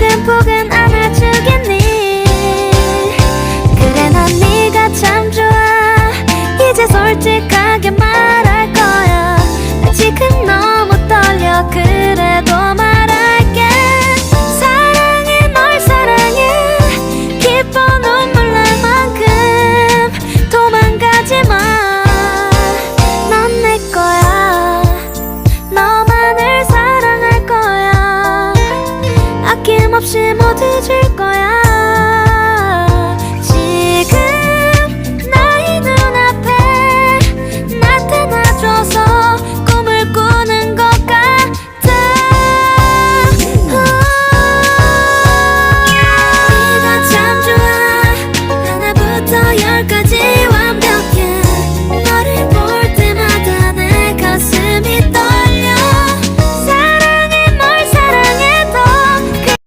포근포근 안아주겠니? 그래 난 네가 참 좋아. 이제 솔직 아낌없이 모두 줄 거야